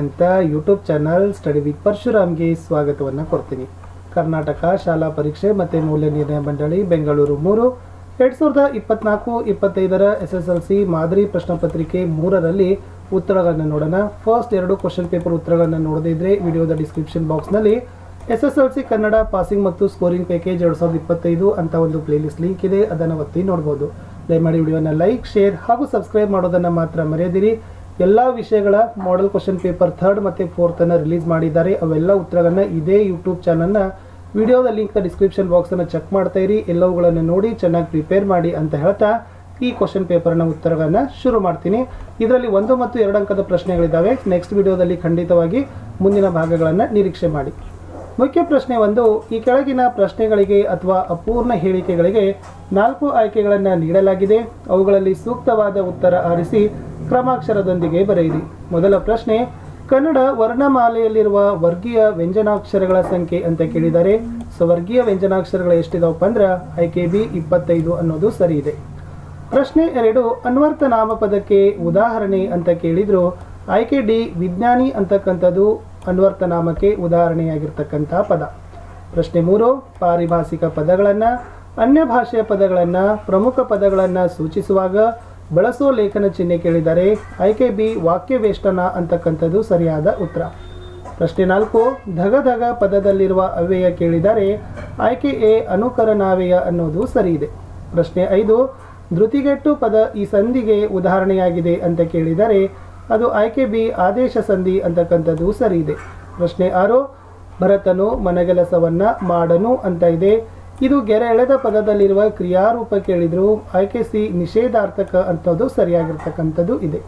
ಅಂತ YouTube channel study with ಪರಶುರಾಮ್ಗೆ ಸ್ವಾಗತವನ್ನು ಕೊಡ್ತೀನಿ. ಕರ್ನಾಟಕ ಶಾಲಾ ಪರೀಕ್ಷೆ ಮತ್ತು ಮೌಲ್ಯ ನಿರ್ಣಯ ಮಂಡಳಿ, ಬೆಂಗಳೂರು ಮೂರು. ಎರಡು ಸಾವಿರದ ಇಪ್ಪತ್ನಾಲ್ಕು ಇಪ್ಪತ್ತೈದರ ಎಸ್ ಎಸ್ ಎಲ್ ಸಿ ಮಾದರಿ ಪ್ರಶ್ನೆ ಪತ್ರಿಕೆ ಮೂರರಲ್ಲಿ ಉತ್ತರಗಳನ್ನು ನೋಡೋಣ. ಫಸ್ಟ್ ಎರಡು ಕ್ವಶನ್ ಪೇಪರ್ ಉತ್ತರಗಳನ್ನು ನೋಡದೇ ಇದ್ರೆ ವಿಡಿಯೋದ ಡಿಸ್ಕ್ರಿಪ್ಷನ್ ಬಾಕ್ಸ್ನಲ್ಲಿ S S L C Kannada passing ಮತ್ತು ಸ್ಕೋರಿಂಗ್ ಪ್ಯಾಕೇಜ್ ಎರಡು ಸಾವಿರದ ಇಪ್ಪತ್ತೈದು ಅಂತ ಒಂದು ಪ್ಲೇಲಿಸ್ಟ್ ಲಿಂಕ್ ಇದೆ, ಅದನ್ನು ಒತ್ತಿ ನೋಡ್ಬೋದು. ದಯಮಾಡಿ ವಿಡಿಯೋನ ಲೈಕ್, ಶೇರ್ ಹಾಗೂ ಸಬ್ಸ್ಕ್ರೈಬ್ ಮಾಡೋದನ್ನು ಮಾತ್ರ ಮರೆಯದಿರಿ. ಎಲ್ಲ ವಿಷಯಗಳ ಮಾಡೆಲ್ ಕ್ವಶನ್ ಪೇಪರ್ ಥರ್ಡ್ ಮತ್ತು ಫೋರ್ತನ್ನು ರಿಲೀಸ್ ಮಾಡಿದ್ದಾರೆ. ಅವೆಲ್ಲ ಉತ್ತರಗಳನ್ನ ಇದೇ ಯೂಟ್ಯೂಬ್ ಚಾನಲ್ನ ವಿಡಿಯೋದ ಲಿಂಕ್ ಡಿಸ್ಕ್ರಿಪ್ಷನ್ ಬಾಕ್ಸನ್ನು ಚೆಕ್ ಮಾಡ್ತಾ ಇರಿ. ಎಲ್ಲವುಗಳನ್ನು ನೋಡಿ ಚೆನ್ನಾಗಿ ಪ್ರಿಪೇರ್ ಮಾಡಿ ಅಂತ ಹೇಳ್ತಾ ಈ ಕ್ವಶನ್ ಪೇಪರ್ನ ಉತ್ತರಗಳನ್ನು ಶುರು ಮಾಡ್ತೀನಿ. ಇದರಲ್ಲಿ ಒಂದು ಮತ್ತು ಎರಡು ಅಂಕದ ಪ್ರಶ್ನೆಗಳಿದ್ದಾವೆ ನೆಕ್ಸ್ಟ್ ವಿಡಿಯೋದಲ್ಲಿ ಖಂಡಿತವಾಗಿ ಮುಂದಿನ ಭಾಗಗಳನ್ನು ನಿರೀಕ್ಷೆ ಮಾಡಿ. ಮುಖ್ಯ ಪ್ರಶ್ನೆ ಒಂದು, ಈ ಕೆಳಗಿನ ಪ್ರಶ್ನೆಗಳಿಗೆ ಅಥವಾ ಅಪೂರ್ಣ ಹೇಳಿಕೆಗಳಿಗೆ ನಾಲ್ಕು ಆಯ್ಕೆಗಳನ್ನು ನೀಡಲಾಗಿದೆ. ಅವುಗಳಲ್ಲಿ ಸೂಕ್ತವಾದ ಉತ್ತರ ಆರಿಸಿ ಕ್ರಮಾಕ್ಷರದೊಂದಿಗೆ ಬರೆಯಿರಿ. ಮೊದಲ ಪ್ರಶ್ನೆ, ಕನ್ನಡ ವರ್ಣಮಾಲೆಯಲ್ಲಿರುವ ವರ್ಗೀಯ ವ್ಯಂಜನಾಕ್ಷರಗಳ ಸಂಖ್ಯೆ ಅಂತ ಕೇಳಿದರೆ ಸೊ ವರ್ಗೀಯ ವ್ಯಂಜನಾಕ್ಷರಗಳು ಎಷ್ಟಿದಾವಪ್ಪ ಅಂದ್ರೆ ಆಯ್ಕೆ ಬಿ ಇಪ್ಪತ್ತೈದು ಅನ್ನೋದು ಸರಿ ಇದೆ ಪ್ರಶ್ನೆ ಎರಡು, ಅನ್ವರ್ಥ ನಾಮಪದಕ್ಕೆ ಉದಾಹರಣೆ ಅಂತ ಕೇಳಿದ್ರು, ಆಯ್ಕೆ ಡಿ ವಿಜ್ಞಾನಿ ಅಂತಕ್ಕಂಥದ್ದು ಅನ್ವರ್ಥ ನಾಮಕ್ಕೆ ಉದಾಹರಣೆಯಾಗಿರ್ತಕ್ಕಂಥ ಪದ. ಪ್ರಶ್ನೆ ಮೂರು, ಪಾರಿಭಾಷಿಕ ಪದಗಳನ್ನು, ಅನ್ಯ ಭಾಷೆಯ ಪದಗಳನ್ನು, ಪ್ರಮುಖ ಪದಗಳನ್ನು ಸೂಚಿಸುವಾಗ ಬಳಸೋ ಲೇಖನ ಚಿಹ್ನೆ ಕೇಳಿದರೆ ಆಯ್ಕೆ ಬಿ ವಾಕ್ಯವೇಷ್ಟನ ಅಂತಕ್ಕಂಥದ್ದು ಸರಿಯಾದ ಉತ್ತರ. ಪ್ರಶ್ನೆ ನಾಲ್ಕು ಧಗ ಧಗ ಪದದಲ್ಲಿರುವ ಅವ್ಯಯ ಕೇಳಿದರೆ ಆಯ್ಕೆ ಎ ಅನುಕರಣಾವ್ಯಯ ಅನ್ನೋದು ಸರಿ ಇದೆ ಪ್ರಶ್ನೆ ಐದು, ಧೃತಿಗೆಟ್ಟು ಪದ ಈ ಸಂಧಿಗೆ ಉದಾಹರಣೆಯಾಗಿದೆ ಅಂತ ಕೇಳಿದರೆ ಅದು ಆಯ್ಕೆ ಬಿ ಆದೇಶ ಸಂಧಿ ಅಂತಕ್ಕಂಥದ್ದು ಸರಿ ಇದೆ. ಪ್ರಶ್ನೆ ಆರು, ಭರತನು ಮನಗೆಲಸವನ್ನ ಮಾಡನು ಅಂತ ಇದೆ. ಇದು ಗೆರೆ ಎಳೆದ ಪದದಲ್ಲಿರುವ ಕ್ರಿಯಾರೂಪ ಕೇಳಿದ್ರು ಆಯ್ಕೆ ಸಿ ನಿಷೇಧಾರ್ಥಕ ಅಂತದ್ದು ಸರಿಯಾಗಿರ್ತಕ್ಕಂಥದ್ದು ಇದೆ.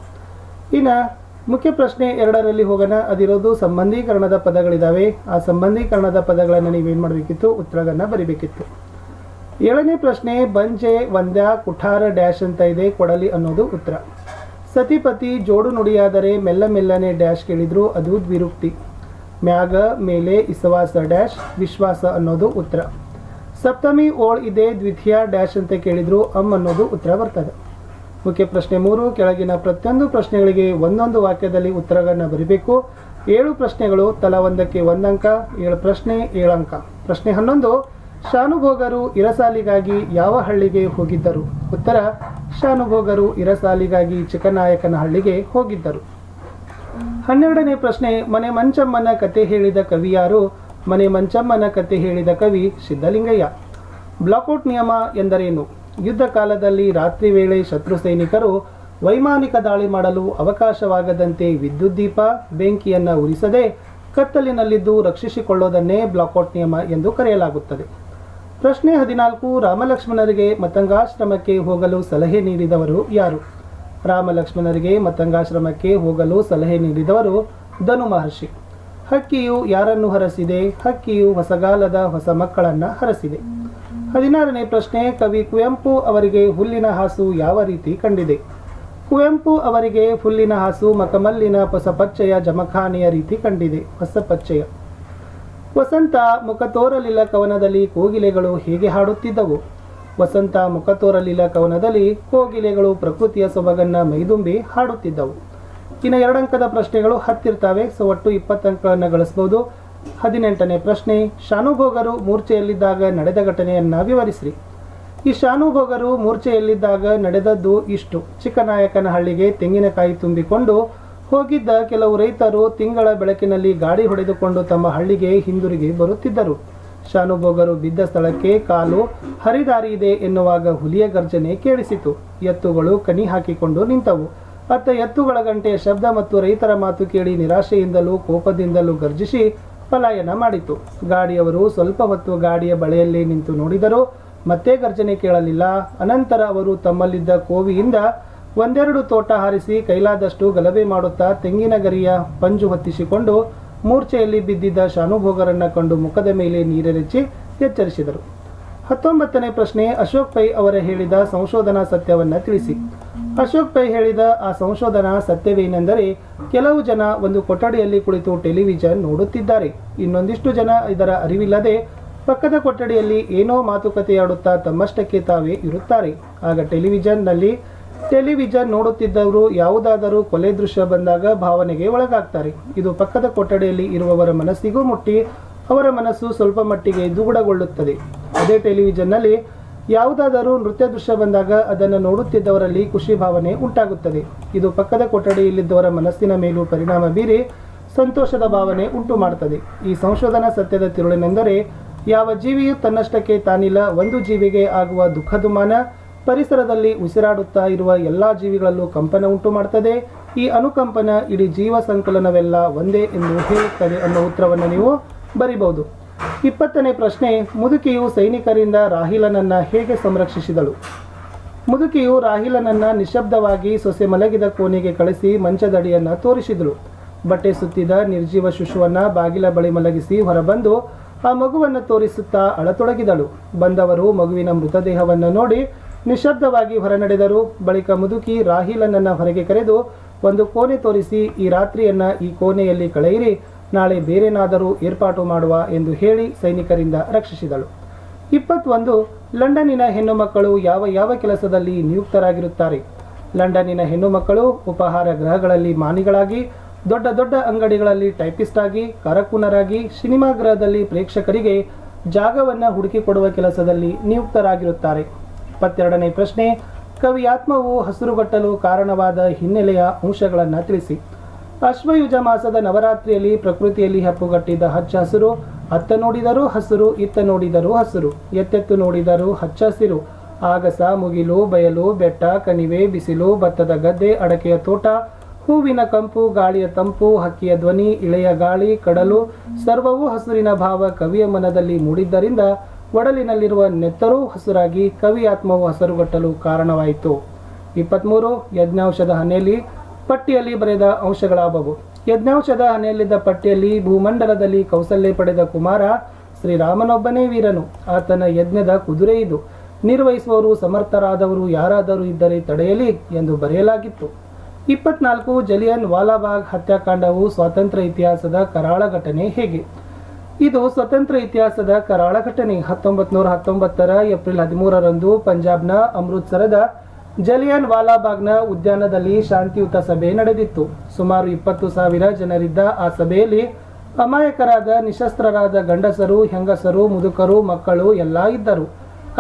ಇನ್ನು ಮುಖ್ಯ ಪ್ರಶ್ನೆ ಎರಡರಲ್ಲಿ ಹೋಗೋಣ. ಅದಿರೋದು ಸಂಬಂಧೀಕರಣದ ಪದಗಳಿದ್ದಾವೆ ಆ ಸಂಬಂಧೀಕರಣದ ಪದಗಳನ್ನು ನೀವೇನು ಮಾಡಬೇಕಿತ್ತು? ಉತ್ತರಗಳನ್ನು ಬರಿಬೇಕಿತ್ತು. ಏಳನೇ ಪ್ರಶ್ನೆ, ಬಂಜೆ ವಂದ್ಯ ಕುಠಾರ, ಡ್ಯಾಶ್ ಅಂತ ಇದೆ. ಕೊಡಲಿ ಅನ್ನೋದು ಉತ್ತರ. ಸತಿಪತಿ ಜೋಡು ನುಡಿಯಾದರೆ ಮೆಲ್ಲ ಮೆಲ್ಲನೆ ಡ್ಯಾಶ್ ಕೇಳಿದ್ರು ಅದು ದ್ವಿರುಕ್ತಿ ಮ್ಯಾಗ ಮೇಲೆ ಇಸವಾಸ ಡ್ಯಾಶ್, ವಿಶ್ವಾಸ ಅನ್ನೋದು ಉತ್ತರ. ಸಪ್ತಮಿ ಓಳ್ ಇದೆ ದ್ವಿತೀಯ ಡ್ಯಾಶ್ ಅಂತ ಕೇಳಿದ್ರು ಅಮ್ ಅನ್ನೋದು ಉತ್ತರ ಬರ್ತದೆ. ಮುಖ್ಯ ಪ್ರಶ್ನೆ ಮೂರು, ಕೆಳಗಿನ ಪ್ರತಿಯೊಂದು ಪ್ರಶ್ನೆಗಳಿಗೆ ಒಂದೊಂದು ವಾಕ್ಯದಲ್ಲಿ ಉತ್ತರಗಳನ್ನ ಬರಿಬೇಕು. ಏಳು ಪ್ರಶ್ನೆಗಳು ತಲಾ ಒಂದಕ್ಕೆ ಒಂದಂಕ, ಏಳು ಪ್ರಶ್ನೆ ಏಳು ಅಂಕ ಪ್ರಶ್ನೆ ಹನ್ನೊಂದು ಶಾನುಭೋಗರು ಇರಸಾಲಿಗಾಗಿ ಯಾವ ಹಳ್ಳಿಗೆ ಹೋಗಿದ್ದರು? ಉತ್ತರ, ಶಾನುಭೋಗರು ಇರಸಾಲಿಗಾಗಿ ಚಿಕ್ಕನಾಯಕನ ಹಳ್ಳಿಗೆ ಹೋಗಿದ್ದರು. ಹನ್ನೆರಡನೇ ಪ್ರಶ್ನೆ, ಮನೆ ಮಂಚಮ್ಮನ ಕತೆ ಹೇಳಿದ ಕವಿ ಯಾರು? ಮನೆ ಮಂಚಮ್ಮನ ಕತೆ ಹೇಳಿದ ಕವಿ ಸಿದ್ಧಲಿಂಗಯ್ಯ. ಬ್ಲಾಕೌಟ್ ನಿಯಮ ಎಂದರೇನು? ಯುದ್ಧ ಕಾಲದಲ್ಲಿ ರಾತ್ರಿ ವೇಳೆ ಶತ್ರು ಸೈನಿಕರು ವೈಮಾನಿಕ ದಾಳಿ ಮಾಡಲು ಅವಕಾಶವಾಗದಂತೆ ವಿದ್ಯುತ್ ದೀಪ, ಬೆಂಕಿಯನ್ನು ಉರಿಸದೆ ಕತ್ತಲಿನಲ್ಲಿದ್ದು ರಕ್ಷಿಸಿಕೊಳ್ಳೋದನ್ನೇ ಬ್ಲಾಕೌಟ್ ನಿಯಮ ಎಂದು ಕರೆಯಲಾಗುತ್ತದೆ. ಪ್ರಶ್ನೆ ಹದಿನಾಲ್ಕು, ರಾಮಲಕ್ಷ್ಮಣರಿಗೆ ಮತಂಗಾಶ್ರಮಕ್ಕೆ ಹೋಗಲು ಸಲಹೆ ನೀಡಿದವರು ಯಾರು? ರಾಮಲಕ್ಷ್ಮಣರಿಗೆ ಮತಂಗಾಶ್ರಮಕ್ಕೆ ಹೋಗಲು ಸಲಹೆ ನೀಡಿದವರು ಧನು ಮಹರ್ಷಿ. ಹಕ್ಕಿಯು ಯಾರನ್ನು ಹರಸಿದೆ? ಹಕ್ಕಿಯು ಹೊಸಗಾಲದ ಹೊಸ ಮಕ್ಕಳನ್ನು ಹರಸಿದೆ. ಹದಿನಾರನೇ ಪ್ರಶ್ನೆ, ಕವಿ ಕುವೆಂಪು ಅವರಿಗೆ ಹುಲ್ಲಿನ ಹಾಸು ಯಾವ ರೀತಿ ಕಂಡಿದೆ? ಕುವೆಂಪು ಅವರಿಗೆ ಹುಲ್ಲಿನ ಹಾಸು ಮಕಮಲ್ಲಿನ ಹೊಸಪಚ್ಚೆಯ ಜಮಖಾನೆಯ ರೀತಿ ಕಂಡಿದೆ. ಹೊಸಪಚ್ಚೆಯ. ವಸಂತ ಮುಖ ತೋರಲಿಲ್ಲ ಕವನದಲ್ಲಿ, ಕೋಗಿಲೆಗಳು ಹೇಗೆ ಹಾಡುತ್ತಿದ್ದವು. ವಸಂತ ಮುಖ ತೋರಲಿಲ್ಲ ಕವನದಲ್ಲಿ, ಕೋಗಿಲೆಗಳು ಪ್ರಕೃತಿಯ ಸೊಬಗನ್ನ ಮೈದುಂಬಿ ಹಾಡುತ್ತಿದ್ದವು. ಇನ್ನು ಎರಡಂಕದ ಪ್ರಶ್ನೆಗಳು ಹತ್ತಿರ್ತಾವೆ, ಸೊ ಒಟ್ಟು ಇಪ್ಪತ್ತು ಅಂಕಗಳನ್ನು ಗಳಿಸಬಹುದು ಹದಿನೆಂಟನೇ ಪ್ರಶ್ನೆ, ಶಾನುಭೋಗರು ಮೂರ್ಛೆಯಲ್ಲಿದ್ದಾಗ ನಡೆದ ಘಟನೆಯನ್ನ ವಿವರಿಸಿರಿ. ಈ ಶಾನುಭೋಗರು ಮೂರ್ಛೆಯಲ್ಲಿದ್ದಾಗ ನಡೆದದ್ದು ಇಷ್ಟು. ಚಿಕ್ಕನಾಯಕನ ಹಳ್ಳಿಗೆ ತೆಂಗಿನಕಾಯಿ ತುಂಬಿಕೊಂಡು ಹೋಗಿದ್ದ ಕೆಲವು ರೈತರು ತಿಂಗಳ ಬೆಳಕಿನಲ್ಲಿ ಗಾಡಿ ಹೊಡೆದುಕೊಂಡು ತಮ್ಮ ಹಳ್ಳಿಗೆ ಹಿಂದಿರುಗಿ ಬರುತ್ತಿದ್ದರು. ಶಾನುಭೋಗರು ಬಿದ್ದ ಸ್ಥಳಕ್ಕೆ ಕಾಲು ಹರಿದಾರಿ ಇದೆ ಎನ್ನುವಾಗ ಹುಲಿಯ ಗರ್ಜನೆ ಕೇಳಿಸಿತು. ಎತ್ತುಗಳು ಕನಿ ಹಾಕಿಕೊಂಡು ನಿಂತವು. ಅತ್ತ ಎತ್ತುಗಳ ಗಂಟೆಯ ಶಬ್ದ ಮತ್ತು ರೈತರ ಮಾತು ಕೇಳಿ ನಿರಾಶೆಯಿಂದಲೂ ಕೋಪದಿಂದಲೂ ಗರ್ಜಿಸಿ ಪಲಾಯನ ಮಾಡಿತು. ಗಾಡಿಯವರು ಸ್ವಲ್ಪ ಹೊತ್ತು ಗಾಡಿಯ ಬಳೆಯಲ್ಲೇ ನಿಂತು ನೋಡಿದರು. ಮತ್ತೆ ಗರ್ಜನೆ ಕೇಳಲಿಲ್ಲ. ಅನಂತರ ಅವರು ತಮ್ಮಲ್ಲಿದ್ದ ಕೋವಿಯಿಂದ ಒಂದೆರಡು ತೋಟ ಹಾರಿಸಿ ಕೈಲಾದಷ್ಟು ಗಲಭೆ ಮಾಡುತ್ತಾ ತೆಂಗಿನ ಗರಿಯ ಪಂಜು ಹೊತ್ತಿಸಿಕೊಂಡು ಮೂರ್ಛೆಯಲ್ಲಿ ಬಿದ್ದಿದ್ದ ಶಾನುಭೋಗರನ್ನ ಕಂಡು ಮುಖದ ಮೇಲೆ ನೀರೆರಚಿ ಎಚ್ಚರಿಸಿದರು. ಹತ್ತೊಂಬತ್ತನೇ ಪ್ರಶ್ನೆ, ಅಶೋಕ್ ಪೈ ಅವರ ಹೇಳಿದ ಸಂಶೋಧನಾ ಸತ್ಯವನ್ನ ತಿಳಿಸಿ. ಅಶೋಕ್ ಪೈ ಹೇಳಿದ ಆ ಸಂಶೋಧನಾ ಸತ್ಯವೇನೆಂದರೆ, ಕೆಲವು ಜನ ಒಂದು ಕೊಠಡಿಯಲ್ಲಿ ಕುಳಿತು ಟೆಲಿವಿಷನ್ ನೋಡುತ್ತಿದ್ದಾರೆ. ಇನ್ನೊಂದಿಷ್ಟು ಜನ ಇದರ ಅರಿವಿಲ್ಲದೆ ಪಕ್ಕದ ಕೊಠಡಿಯಲ್ಲಿ ಏನೋ ಮಾತುಕತೆಯಾಡುತ್ತಾ ತಮ್ಮಷ್ಟಕ್ಕೆ ತಾವೇ ಇರುತ್ತಾರೆ. ಆಗ ಟೆಲಿವಿಷನ್ನಲ್ಲಿ ಟೆಲಿವಿಷನ್ ನೋಡುತ್ತಿದ್ದವರು ಯಾವುದಾದರೂ ಕೊಲೆ ದೃಶ್ಯ ಬಂದಾಗ ಭಾವನೆಗೆ ಒಳಗಾಗ್ತಾರೆ. ಇದು ಪಕ್ಕದ ಕೊಠಡಿಯಲ್ಲಿ ಇರುವವರ ಮನಸ್ಸಿಗೂ ಮುಟ್ಟಿ, ಅವರ ಮನಸ್ಸು ಸ್ವಲ್ಪ ಮಟ್ಟಿಗೆ ದುಗುಡಗೊಳ್ಳುತ್ತದೆ. ಅದೇ ಟೆಲಿವಿಷನ್ನಲ್ಲಿ ಯಾವುದಾದರೂ ನೃತ್ಯ ದೃಶ್ಯ ಬಂದಾಗ ಅದನ್ನು ನೋಡುತ್ತಿದ್ದವರಲ್ಲಿ ಖುಷಿ ಭಾವನೆ ಉಂಟಾಗುತ್ತದೆ. ಇದು ಪಕ್ಕದ ಕೊಠಡಿಯಲ್ಲಿದ್ದವರ ಮನಸ್ಸಿನ ಮೇಲೂ ಪರಿಣಾಮ ಬೀರಿ ಸಂತೋಷದ ಭಾವನೆ ಉಂಟು ಮಾಡುತ್ತದೆ ಈ ಸಂಶೋಧನಾ ಸತ್ಯದ ತಿರುಳಿನೆಂದರೆ, ಯಾವ ಜೀವಿಯು ತನ್ನಷ್ಟಕ್ಕೆ ತಾನಿಲ್ಲ, ಒಂದು ಜೀವಿಗೆ ಆಗುವ ದುಃಖದುಮಾನ ಪರಿಸರದಲ್ಲಿ ಉಸಿರಾಡುತ್ತಾ ಇರುವ ಎಲ್ಲ ಜೀವಿಗಳಲ್ಲೂ ಕಂಪನ ಉಂಟು ಮಾಡುತ್ತದೆ ಈ ಅನುಕಂಪನ ಇಡೀ ಜೀವ ಸಂಕಲನವೆಲ್ಲ ಒಂದೇ ಎಂದು ಹೇಳುತ್ತದೆ ಅನ್ನೋ ಉತ್ತರವನ್ನು ನೀವು ಬರಿಬಹುದು. ಇಪ್ಪತ್ತನೇ ಪ್ರಶ್ನೆ, ಮುದುಕಿಯು ಸೈನಿಕರಿಂದ ರಾಹಿಲನನ್ನ ಹೇಗೆ ಸಂರಕ್ಷಿಸಿದಳು? ಮುದುಕಿಯು ರಾಹಿಲನನ್ನ ನಿಶಬ್ದವಾಗಿ ಸೊಸೆ ಮಲಗಿದ ಕೋಣೆಗೆ ಕಳಿಸಿ ಮಂಚದಡಿಯನ್ನ ತೋರಿಸಿದಳು. ಬಟ್ಟೆ ಸುತ್ತಿದ ನಿರ್ಜೀವ ಶಿಶುವನ್ನ ಬಾಗಿಲ ಬಳಿ ಮಲಗಿಸಿ ಹೊರಬಂದು ಆ ಮಗುವನ್ನು ತೋರಿಸುತ್ತಾ ಅಳತೊಡಗಿದಳು. ಬಂದವರು ಮಗುವಿನ ಮೃತದೇಹವನ್ನು ನೋಡಿ ನಿಶಬ್ದವಾಗಿ ಹೊರನಡೆದರು ಬಳಿಕ ಮುದುಕಿ ರಾಹಿಲನನ್ನು ಹೊರಗೆ ಕರೆದು ಒಂದು ಕೋಣೆ ತೋರಿಸಿ, ಈ ರಾತ್ರಿಯನ್ನ ಈ ಕೋಣೆಯಲ್ಲಿ ಕಳೆಯಿರಿ, ನಾಳೆ ಬೇರೇನಾದರೂ ಏರ್ಪಾಟು ಮಾಡುವ ಎಂದು ಹೇಳಿ ಸೈನಿಕರಿಂದ ರಕ್ಷಿಸಿದಳು. ಇಪ್ಪತ್ತೊಂದು, ಲಂಡನ್ನಿನ ಹೆಣ್ಣು ಮಕ್ಕಳು ಯಾವ ಯಾವ ಕೆಲಸದಲ್ಲಿ ನಿಯುಕ್ತರಾಗಿರುತ್ತಾರೆ? ಲಂಡನ್ನಿನ ಹೆಣ್ಣು ಮಕ್ಕಳು ಉಪಹಾರ ಗೃಹಗಳಲ್ಲಿ ಮಾನಿಗಳಾಗಿ, ದೊಡ್ಡ ದೊಡ್ಡ ಅಂಗಡಿಗಳಲ್ಲಿ ಟೈಪಿಸ್ಟ್ ಆಗಿ ಕರಕುನರಾಗಿ ಸಿನಿಮಾ ಗೃಹದಲ್ಲಿ ಪ್ರೇಕ್ಷಕರಿಗೆ ಜಾಗವನ್ನು ಹುಡುಕಿಕೊಡುವ ಕೆಲಸದಲ್ಲಿ ನಿಯುಕ್ತರಾಗಿರುತ್ತಾರೆ. ಇಪ್ಪತ್ತೆರಡನೇ ಪ್ರಶ್ನೆ, ಕವಿ ಆತ್ಮವು ಹಸಿರುಗಟ್ಟಲು ಕಾರಣವಾದ ಹಿನ್ನೆಲೆಯ ಅಂಶಗಳನ್ನು ತಿಳಿಸಿ. ಅಶ್ವಯುಜ ಮಾಸದ ನವರಾತ್ರಿಯಲ್ಲಿ ಪ್ರಕೃತಿಯಲ್ಲಿ ಹೆಪ್ಪುಗಟ್ಟಿದ್ದ ಹಚ್ಚ ಹಸಿರು, ಅತ್ತ ನೋಡಿದರೂ ಹಸಿರು, ಇತ್ತ ನೋಡಿದರೂ ಹಸಿರು, ಎತ್ತೆತ್ತು ನೋಡಿದರೂ ಹಚ್ಚ ಹಸಿರು, ಆಗಸ, ಮುಗಿಲು, ಬಯಲು, ಬೆಟ್ಟ, ಕಣಿವೆ, ಬಿಸಿಲು, ಭತ್ತದ ಗದ್ದೆ, ಅಡಕೆಯ ತೋಟ, ಹೂವಿನ ಕಂಪು, ಗಾಳಿಯ ತಂಪು, ಹಕ್ಕಿಯ ಧ್ವನಿ, ಇಳೆಯ ಗಾಳಿ, ಕಡಲು, ಸರ್ವವೂ ಹಸಿರಿನ ಭಾವ ಕವಿಯ ಮನದಲ್ಲಿ ಮೂಡಿದ್ದರಿಂದ ಒಡಲಿನಲ್ಲಿರುವ ನೆತ್ತರೂ ಹಸುರಾಗಿ ಕವಿ ಆತ್ಮವು ಹಸರುಗಟ್ಟಲು ಕಾರಣವಾಯಿತು. ಇಪ್ಪತ್ತ್ಮೂರು ಯಜ್ಞಾಂಶದ ಹನೆಯಲ್ಲಿ ಪಟ್ಟಿಯಲ್ಲಿ ಬರೆದ ಅಂಶಗಳಾಬವು ಯಜ್ಞಾಂಶದ ಹನೆಯಲ್ಲಿದ್ದ ಪಟ್ಟಿಯಲ್ಲಿ ಭೂಮಂಡಲದಲ್ಲಿ ಕೌಸಲ್ಯ ಪಡೆದ ಕುಮಾರ ಶ್ರೀರಾಮನೊಬ್ಬನೇ ವೀರನು. ಆತನ ಯಜ್ಞದ ಕುದುರೆ ಇದು. ನಿರ್ವಹಿಸುವವರು ಸಮರ್ಥರಾದವರು ಯಾರಾದರೂ ಇದ್ದರೆ ತಡೆಯಲಿ ಎಂದು ಬರೆಯಲಾಗಿತ್ತು. ಇಪ್ಪತ್ನಾಲ್ಕು, ಜಲಿಯನ್ ವಾಲಾಬಾಗ್ ಹತ್ಯಾಕಾಂಡವು ಸ್ವಾತಂತ್ರ್ಯ ಇತಿಹಾಸದ ಕರಾಳ ಘಟನೆ ಹೇಗೆ? ಇದು ಸ್ವತಂತ್ರ ಇತಿಹಾಸದ ಕರಾಳ ಘಟನೆ. ಹತ್ತೊಂಬತ್ತು ನೂರ ಹತ್ತೊಂಬತ್ತರ ಏಪ್ರಿಲ್ ಹದಿಮೂರರಂದು ಪಂಜಾಬ್ನ ಅಮೃತ್ಸರದ ಜಲಿಯನ್ ವಾಲಾಬಾಗ್ನ ಉದ್ಯಾನದಲ್ಲಿ ಶಾಂತಿಯುತ ಸಭೆ ನಡೆದಿತ್ತು. ಸುಮಾರು ಇಪ್ಪತ್ತು ಸಾವಿರ ಜನರಿದ್ದ ಆ ಸಭೆಯಲ್ಲಿ ಅಮಾಯಕರಾದ, ನಿಶಸ್ತ್ರರಾದ ಗಂಡಸರು, ಹೆಂಗಸರು, ಮುದುಕರು, ಮಕ್ಕಳು ಎಲ್ಲ ಇದ್ದರು.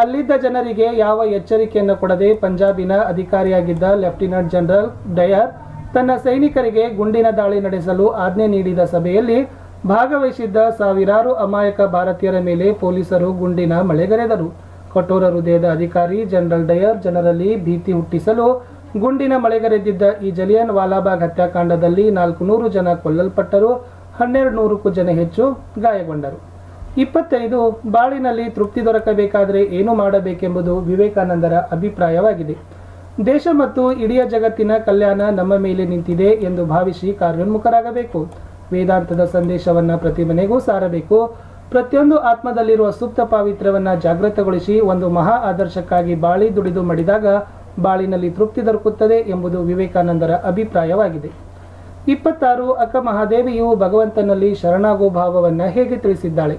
ಅಲ್ಲಿದ್ದ ಜನರಿಗೆ ಯಾವ ಎಚ್ಚರಿಕೆಯನ್ನು ಕೊಡದೆ ಪಂಜಾಬಿನ ಅಧಿಕಾರಿಯಾಗಿದ್ದ ಲೆಫ್ಟಿನೆಂಟ್ ಜನರಲ್ ಡಯರ್ ತನ್ನ ಸೈನಿಕರಿಗೆ ಗುಂಡಿನ ದಾಳಿ ನಡೆಸಲು ಆಜ್ಞೆ ನೀಡಿದ ಸಭೆಯಲ್ಲಿ ಭಾಗವಹಿಸಿದ್ದ ಸಾವಿರಾರು ಅಮಾಯಕ ಭಾರತೀಯರ ಮೇಲೆ ಪೊಲೀಸರು ಗುಂಡಿನ ಮಳೆಗರೆದರು. ಕಠೋರ ಹೃದಯದ ಅಧಿಕಾರಿ ಜನರಲ್ ಡಯರ್ ಜನರಲ್ಲಿ ಭೀತಿ ಹುಟ್ಟಿಸಲು ಗುಂಡಿನ ಮಳೆಗರೆದಿದ್ದ ಈ ಜಲಿಯನ್ ವಾಲಾಬಾಗ್ ಹತ್ಯಾಕಾಂಡದಲ್ಲಿ ನಾಲ್ಕು ನೂರು ಜನ ಕೊಲ್ಲಲ್ಪಟ್ಟರು, ಹನ್ನೆರಡು ನೂರಕ್ಕೂ ಜನ ಹೆಚ್ಚು ಗಾಯಗೊಂಡರು. ಇಪ್ಪತ್ತೈದು, ಬಾಳಿನಲ್ಲಿ ತೃಪ್ತಿ ದೊರಕಬೇಕಾದರೆ ಏನು ಮಾಡಬೇಕೆಂಬುದು ವಿವೇಕಾನಂದರ ಅಭಿಪ್ರಾಯವಾಗಿದೆ. ದೇಶ ಮತ್ತು ಇಡೀ ಜಗತ್ತಿನ ಕಲ್ಯಾಣ ನಮ್ಮ ಮೇಲೆ ನಿಂತಿದೆ ಎಂದು ಭಾವಿಸಿ ಕಾರ್ಯೋನ್ಮುಖರಾಗಬೇಕು. ವೇದಾಂತದ ಸಂದೇಶವನ್ನ ಪ್ರತಿ ಮನೆಗೂ ಸಾರಬೇಕು. ಪ್ರತಿಯೊಂದು ಆತ್ಮದಲ್ಲಿರುವ ಸುಪ್ತ ಪಾವಿತ್ರ್ಯವನ್ನು ಜಾಗೃತಗೊಳಿಸಿ ಒಂದು ಮಹಾ ಆದರ್ಶಕ್ಕಾಗಿ ಬಾಳಿ ದುಡಿದು ಮಡಿದಾಗ ಬಾಳಿನಲ್ಲಿ ತೃಪ್ತಿ ದೊರಕುತ್ತದೆ ಎಂಬುದು ವಿವೇಕಾನಂದರ ಅಭಿಪ್ರಾಯವಾಗಿದೆ. ಇಪ್ಪತ್ತಾರು ಅಕ್ಕ ಮಹಾದೇವಿಯು ಭಗವಂತನಲ್ಲಿ ಶರಣಾಗೋ ಭಾವವನ್ನ ಹೇಗೆ ತಿಳಿಸಿದ್ದಾಳೆ?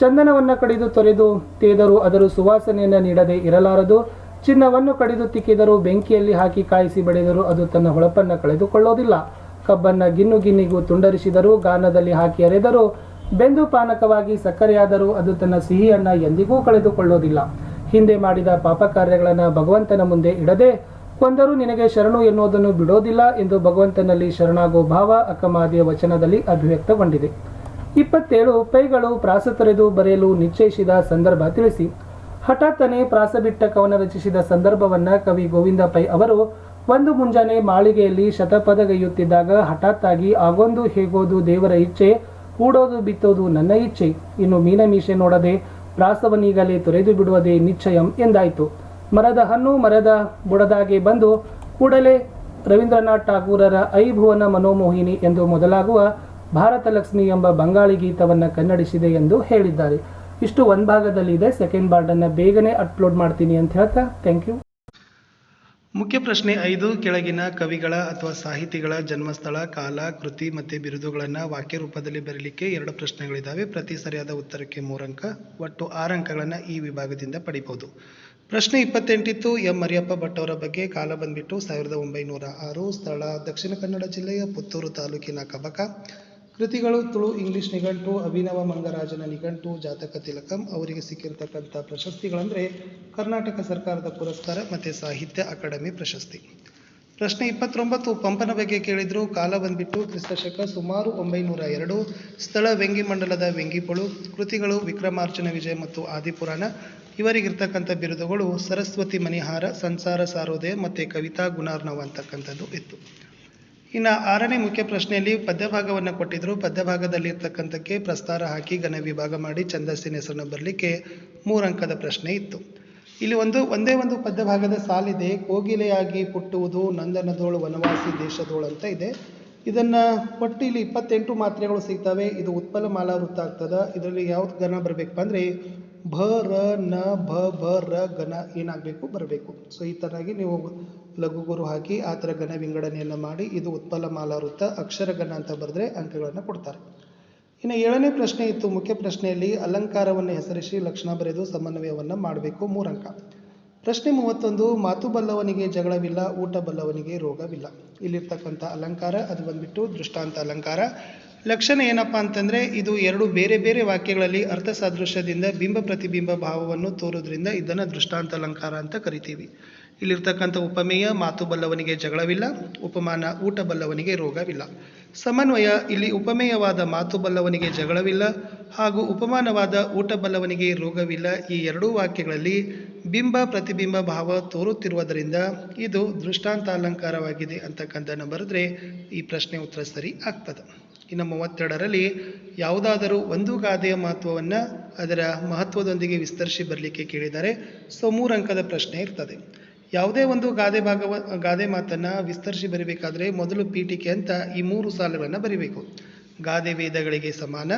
ಚಂದನವನ್ನ ಕಡಿದು ತೊರೆದು ತೇದರು ಅದರ ಸುವಾಸನೆಯನ್ನು ನೀಡದೆ ಇರಲಾರದು. ಚಿನ್ನವನ್ನು ಕಡಿದು ತಿಕ್ಕಿದರೂ ಬೆಂಕಿಯಲ್ಲಿ ಹಾಕಿ ಕಾಯಿಸಿ ಬಡಿದರೂ ಅದು ತನ್ನ ಹೊಳಪನ್ನ ಕಳೆದುಕೊಳ್ಳೋದಿಲ್ಲ. ಕಬ್ಬನ್ನ ಗಿನ್ನು ಗಿನ್ನಿಗೂ ತುಂಡರಿಸಿದರು ಗಾನದಲ್ಲಿ ಹಾಕಿ ಅರೆದರು ಬೆಂದು ಪಾನಕವಾಗಿ ಸಕ್ಕರೆಯಾದರೂ ಅದು ತನ್ನ ಸಿಹಿಯನ್ನ ಎಂದಿಗೂ ಕಳೆದುಕೊಳ್ಳೋದಿಲ್ಲ. ಹಿಂದೆ ಮಾಡಿದ ಪಾಪ ಕಾರ್ಯಗಳನ್ನು ಭಗವಂತನ ಮುಂದೆ ಇಡದೆ ಕೊಂದರೂ ನಿನಗೆ ಶರಣು ಎನ್ನುವುದನ್ನು ಬಿಡೋದಿಲ್ಲ ಎಂದು ಭಗವಂತನಲ್ಲಿ ಶರಣಾಗೋ ಭಾವ ಅಕ್ಕಮಾದಿಯ ವಚನದಲ್ಲಿ ಅಭಿವ್ಯಕ್ತಗೊಂಡಿದೆ. ಇಪ್ಪತ್ತೇಳು, ಪೈಗಳು ಪ್ರಾಸ ತೊರೆದು ಬರೆಯಲು ನಿಶ್ಚಯಿಸಿದ ಸಂದರ್ಭ ತಿಳಿಸಿ. ಹಠಾತ್ತನೆ ಪ್ರಾಸ ಬಿಟ್ಟ ಕವನ ರಚಿಸಿದ ಸಂದರ್ಭವನ್ನ ಕವಿ ಗೋವಿಂದ ಪೈ ಅವರು ಒಂದು ಮುಂಜಾನೆ ಮಾಳಿಗೆಯಲ್ಲಿ ಶತಪದಗೈಯುತ್ತಿದ್ದಾಗ ಹಠಾತ್ತಾಗಿ ಆಗೊಂದು ಹೇಗೋದು ದೇವರ ಇಚ್ಛೆ ಕೂಡೋದು ಬಿತ್ತೋದು ನನ್ನ ಇಚ್ಛೆ. ಇನ್ನು ಮೀನಮೀಶೆ ನೋಡದೆ ಪ್ರಾಸವನೀಗಲೇ ತೊರೆದು ಬಿಡುವುದೇ ನಿಶ್ಚಯಂ ಎಂದಾಯಿತು. ಮರದ ಹಣ್ಣು ಮರದ ಬುಡದಾಗೆ ಬಂದು ಕೂಡಲೇ ರವೀಂದ್ರನಾಥ್ ಠಾಗೂರರ ಐ ಭುವನ ಮನೋಮೋಹಿನಿ ಎಂದು ಮೊದಲಾಗುವ ಭಾರತ ಲಕ್ಷ್ಮಿ ಎಂಬ ಬಂಗಾಳಿ ಗೀತವನ್ನು ಕನ್ನಡಿಸಿದೆ ಎಂದು ಹೇಳಿದ್ದಾರೆ. ಇಷ್ಟು ಒಂದು ಭಾಗದಲ್ಲಿದೆ ಸೆಕೆಂಡ್ ಪಾರ್ಟನ್ನು ಬೇಗನೆ ಅಪ್ಲೋಡ್ ಮಾಡ್ತೀನಿ ಅಂತ ಹೇಳ್ತಾ ಥ್ಯಾಂಕ್ ಯು ಮುಖ್ಯ ಪ್ರಶ್ನೆ ಐದು, ಕೆಳಗಿನ ಕವಿಗಳ ಅಥವಾ ಸಾಹಿತಿಗಳ ಜನ್ಮಸ್ಥಳ, ಕಾಲ, ಕೃತಿ ಮತ್ತು ಬಿರುದುಗಳನ್ನು ವಾಕ್ಯ ರೂಪದಲ್ಲಿ ಬರೀಲಿಕ್ಕೆ ಎರಡು ಪ್ರಶ್ನೆಗಳಿದ್ದಾವೆ ಪ್ರತಿ ಸರಿಯಾದ ಉತ್ತರಕ್ಕೆ ಮೂರು ಅಂಕ ಒಟ್ಟು ಆರು ಅಂಕಗಳನ್ನು ಈ ವಿಭಾಗದಿಂದ ಪಡಿಬೋದು. ಪ್ರಶ್ನೆ ಇಪ್ಪತ್ತೆಂಟಿತ್ತು, ಎಂ. ಮರಿಯಪ್ಪ ಭಟ್ ಅವರ ಬಗ್ಗೆ ಕಾಲ ಬಂದ್ಬಿಟ್ಟು ಸಾವಿರದ ಒಂಬೈನೂರ ಆರು, ಸ್ಥಳ, ದಕ್ಷಿಣ ಕನ್ನಡ ಜಿಲ್ಲೆಯ ಪುತ್ತೂರು ತಾಲೂಕಿನ ಕಬಕ. ಕೃತಿಗಳು ತುಳು ಇಂಗ್ಲಿಷ್ ನಿಘಂಟು, ಅಭಿನವ ಮಂಗರಾಜನ ನಿಘಂಟು, ಜಾತಕ ತಿಲಕಂ, ಅವರಿಗೆ ಸಿಕ್ಕಿರತಕ್ಕಂಥ ಪ್ರಶಸ್ತಿಗಳಂದರೆ ಕರ್ನಾಟಕ ಸರ್ಕಾರದ ಪುರಸ್ಕಾರ ಮತ್ತು ಸಾಹಿತ್ಯ ಅಕಾಡೆಮಿ ಪ್ರಶಸ್ತಿ. ಪ್ರಶ್ನೆ ಇಪ್ಪತ್ತೊಂಬತ್ತು, ಪಂಪನ ಬಗ್ಗೆ ಕೇಳಿದ್ರು, ಕಾಲ ಬಂದ್ಬಿಟ್ಟು ಕ್ರಿಸ್ತಶಕ ಸುಮಾರು ಒಂಬೈನೂರ ಎರಡು, ಸ್ಥಳ ವೆಂಗಿಮಂಡಲದ ವೆಂಗಿಪೊಳು ಕೃತಿಗಳು ವಿಕ್ರಮಾರ್ಜುನ ವಿಜಯ ಮತ್ತು ಆದಿಪುರಾಣ, ಇವರಿಗಿರ್ತಕ್ಕಂಥ ಬಿರುದುಗಳು ಸರಸ್ವತಿ ಮಣಿಹಾರ, ಸಂಸಾರ ಸಾರೋದಯ ಮತ್ತು ಕವಿತಾ ಗುಣಾರ್ಣವ ಅಂತಕ್ಕಂಥದ್ದು ಇತ್ತು. ಇನ್ನು ಆರನೇ ಮುಖ್ಯ ಪ್ರಶ್ನೆಯಲ್ಲಿ ಪದ್ಯಭಾಗವನ್ನು ಕೊಟ್ಟಿದ್ರು. ಪದ್ಯಭಾಗದಲ್ಲಿ ಇರ್ತಕ್ಕಂಥಕ್ಕೆ ಪ್ರಸ್ತಾರ ಹಾಕಿ ಘನ ವಿಭಾಗ ಮಾಡಿ ಛಂದಸ್ಸಿನ ಹೆಸರನ್ನು ಬರಲಿಕ್ಕೆ ಅಂಕದ ಪ್ರಶ್ನೆ ಇತ್ತು. ಇಲ್ಲಿ ಒಂದು, ಒಂದೇ ಒಂದು ಪದ್ಯಭಾಗದ ಸಾಲಿದೆ. ಕೋಗಿಲೆಯಾಗಿ ಪುಟ್ಟುವುದು ನಂದನದೋಳು ವನವಾಸಿ ದೇಶದೋಳು ಅಂತ ಇದೆ. ಇದನ್ನ ಒಟ್ಟು ಇಲ್ಲಿ ಇಪ್ಪತ್ತೆಂಟು ಮಾತ್ರೆಗಳು ಸಿಗ್ತವೆ. ಇದು ಉತ್ಪಲ ಮಾಲಾ ವೃತ್ತ ಆಗ್ತದ ಇದರಲ್ಲಿ ಯಾವ್ದು ಗಣ ಬರಬೇಕಪ್ಪ ಅಂದ್ರೆ ಭ ರ ನ ಭ ಭ ರ ಗಣ ಏನಾಗಬೇಕು, ಬರಬೇಕು. ಸೊ ಈ ಥರಾಗಿ ನೀವು ಲಘು ಗುರು ಹಾಕಿ ಆ ಥರ ಗಣ ವಿಂಗಡಣೆಯನ್ನು ಮಾಡಿ ಇದು ಉತ್ಪಲ ಮಾಲಾ ವೃತ್ತ ಅಕ್ಷರ ಗಣ ಅಂತ ಬರೆದ್ರೆ ಅಂಕಗಳನ್ನು ಕೊಡ್ತಾರೆ. ಇನ್ನು ಏಳನೇ ಪ್ರಶ್ನೆ ಇತ್ತು. ಮುಖ್ಯ ಪ್ರಶ್ನೆಯಲ್ಲಿ ಅಲಂಕಾರವನ್ನು ಹೆಸರಿಸಿ ಲಕ್ಷಣ ಬರೆದು ಸಮನ್ವಯವನ್ನು ಮಾಡಬೇಕು ಮೂರಂಕ. ಪ್ರಶ್ನೆ ಮೂವತ್ತೊಂದು, ಮಾತು ಬಲ್ಲವನಿಗೆ ಜಗಳವಿಲ್ಲ, ಊಟ ಬಲ್ಲವನಿಗೆ ರೋಗವಿಲ್ಲ. ಇಲ್ಲಿರ್ತಕ್ಕಂಥ ಅಲಂಕಾರ, ಅದು ಬಂದ್ಬಿಟ್ಟು ದೃಷ್ಟಾಂತ ಅಲಂಕಾರ. ಲಕ್ಷಣ ಏನಪ್ಪ ಅಂತಂದರೆ ಇದು ಎರಡು ಬೇರೆ ಬೇರೆ ವಾಕ್ಯಗಳಲ್ಲಿ ಅರ್ಥ ಸಾದೃಶ್ಯದಿಂದ ಬಿಂಬ ಪ್ರತಿಬಿಂಬ ಭಾವವನ್ನು ತೋರೋದ್ರಿಂದ ಇದನ್ನು ದೃಷ್ಟಾಂತ ಅಲಂಕಾರ ಅಂತ ಕರಿತೀವಿ. ಇಲ್ಲಿರ್ತಕ್ಕಂಥ ಉಪಮೇಯ, ಮಾತು ಬಲ್ಲವನಿಗೆ ಜಗಳವಿಲ್ಲ, ಉಪಮಾನ, ಊಟ ಬಲ್ಲವನಿಗೆ ರೋಗವಿಲ್ಲ. ಸಮನ್ವಯ, ಇಲ್ಲಿ ಉಪಮೇಯವಾದ ಮಾತು ಬಲ್ಲವನಿಗೆ ಜಗಳವಿಲ್ಲ ಹಾಗೂ ಉಪಮಾನವಾದ ಊಟ ಬಲ್ಲವನಿಗೆ ರೋಗವಿಲ್ಲ ಈ ಎರಡೂ ವಾಕ್ಯಗಳಲ್ಲಿ ಬಿಂಬ ಪ್ರತಿಬಿಂಬ ಭಾವ ತೋರುತ್ತಿರುವುದರಿಂದ ಇದು ದೃಷ್ಟಾಂತ ಅಲಂಕಾರವಾಗಿದೆ ಅಂತಕ್ಕಂಥನ್ನು ಬರೆದ್ರೆ ಈ ಪ್ರಶ್ನೆ ಉತ್ತರ ಸರಿ ಆಗ್ತದೆ. ಇನ್ನು ಮೂವತ್ತೆರಡರಲ್ಲಿ ಯಾವುದಾದರೂ ಒಂದು ಗಾದೆಯ ಮಹತ್ವವನ್ನು ಅದರ ಮಹತ್ವದೊಂದಿಗೆ ವಿಸ್ತರಿಸಿ ಬರಲಿಕ್ಕೆ ಕೇಳಿದ್ದಾರೆ ಸೊ ಮೂರು ಅಂಕದ ಪ್ರಶ್ನೆ ಇರ್ತದೆ. ಯಾವುದೇ ಒಂದು ಗಾದೆ ಭಾಗವ, ಗಾದೆ ಮಾತನ್ನು ವಿಸ್ತರಿಸಿ ಬರಿಬೇಕಾದ್ರೆ ಮೊದಲು ಪೀಠಿಕೆ ಅಂತ ಈ ಮೂರು ಸಾಲುಗಳನ್ನು ಬರಿಬೇಕು. ಗಾದೆ ವೇದಗಳಿಗೆ ಸಮಾನ.